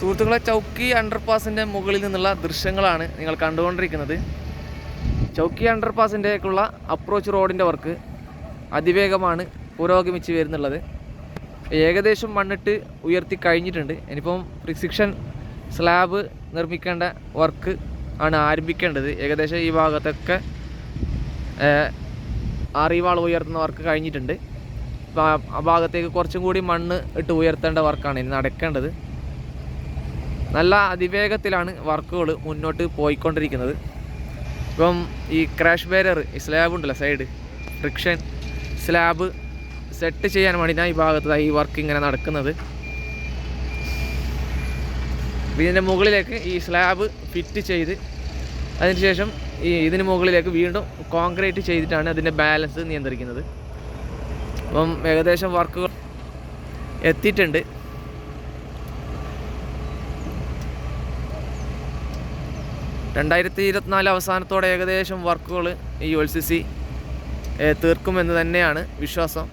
സുഹൃത്തുക്കളെ ചൗക്കി അണ്ടർപാസിന്റെ മുകളിൽ നിന്നുള്ള ദൃശ്യങ്ങളാണ് നിങ്ങൾ കണ്ടുകൊണ്ടിരിക്കുന്നത്. ചൗക്കി അണ്ടർപാസിന്റെയൊക്കെയുള്ള അപ്രോച്ച് റോഡിന്റെ വർക്ക് അതിവേഗമാണ് പുരോഗമിച്ച് വരുന്നുള്ളത്. ഏകദേശം മണ്ണിട്ട് ഉയർത്തി കഴിഞ്ഞിട്ടുണ്ട്. ഇനിയിപ്പം പ്രിസിക്ഷൻ സ്ലാബ് നിർമ്മിക്കേണ്ട വർക്ക് ആണ് ആരംഭിക്കേണ്ടത്. ഏകദേശം ഈ ഭാഗത്തൊക്കെ അറിവാൾ ഉയർത്തുന്ന വർക്ക് കഴിഞ്ഞിട്ടുണ്ട്. ആ- ആ ഭാഗത്തേക്ക് കുറച്ചും കൂടി മണ്ണ് ഇട്ട് ഉയർത്തേണ്ട വർക്കാണ് ഇനി നടക്കേണ്ടത്. നല്ല അതിവേഗത്തിലാണ് വർക്കുകൾ മുന്നോട്ട് പോയിക്കൊണ്ടിരിക്കുന്നത്. ഇപ്പം ഈ ക്രാഷ് ബേരർ സ്ലാബ് ഉണ്ടല്ലോ സൈഡ് ഫ്രിക്ഷൻ സ്ലാബ് സെറ്റ് ചെയ്യാൻ വേണ്ടിയിട്ടാണ് ഈ ഭാഗത്ത് ഈ വർക്ക് ഇങ്ങനെ നടക്കുന്നത്. ഇതിന്റെ മുകളിലേക്ക് ഈ സ്ലാബ് ഫിറ്റ് ചെയ്ത് അതിനുശേഷം ഈ ഇതിന് മുകളിലേക്ക് വീണ്ടും കോൺക്രീറ്റ് ചെയ്തിട്ടാണ് അതിന്റെ ബാലൻസ് നിയന്ത്രിക്കുന്നത്. അപ്പം ഏകദേശം വർക്കുകൾ എത്തിയിട്ടുണ്ട്. രണ്ടായിരത്തി ഇരുപത്തിനാല് അവസാനത്തോടെ ഏകദേശം വർക്കുകൾ ഈ എൽ സി സി തീർക്കുമെന്ന് തന്നെയാണ് വിശ്വാസം.